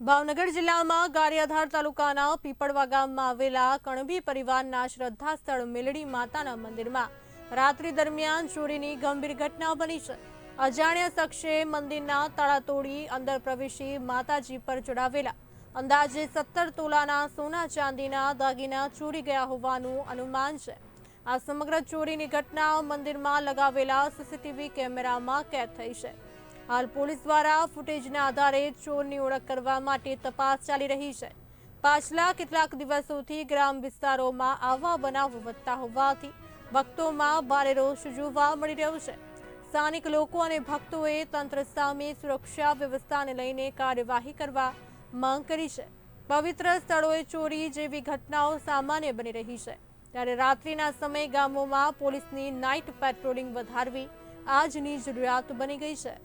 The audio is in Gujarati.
ભાવનગર જિલ્લામાં ગારિયાધાર તાલુકાના પીપળવા ગામમાં આવેલા કણબી પરિવારના શ્રદ્ધાસ્થળ મેલડી માતાના મંદિરમાં રાત્રિ દરમિયાન ચોરીની ગંભીર ઘટના બની છે. અજાણ્યા શખ્સે મંદિરના તાળા તોડી અંદર પ્રવેશી માતાજી પર ચડાવેલા અંદાજે સત્તર તોલાના સોના ચાંદીના દાગીના ચોરી ગયા હોવાનું અનુમાન છે. આ સમગ્ર ચોરીની ઘટના મંદિરમાં લગાવેલા સીસીટીવી કેમેરામાં કેદ થઈ છે. હાલ પોલીસ દ્વારા ફૂટેજના આધારે ચોરની ઓળખ કરવા માટે તપાસ ચાલી રહી છે. પાછલા કેટલાક દિવસોથી ગ્રામ વિસ્તારોમાં આવા બનાવો વધતા હોવાથી ભક્તોમાં ભારે રોષ જોવા મળી રહ્યો છે. સ્થાનિક લોકો અને ભક્તોએ તંત્ર સામે સુરક્ષા વ્યવસ્થાને લઈને કાર્યવાહી કરવા માંગ કરી છે. પવિત્ર સ્થળોએ ચોરી જેવી ઘટનાઓ સામાન્ય બની રહી છે. ત્યારે રાત્રિના સમયે ગામોમાં પોલીસની નાઇટ પેટ્રોલિંગ વધારવી આજની જરૂરિયાત બની ગઈ છે.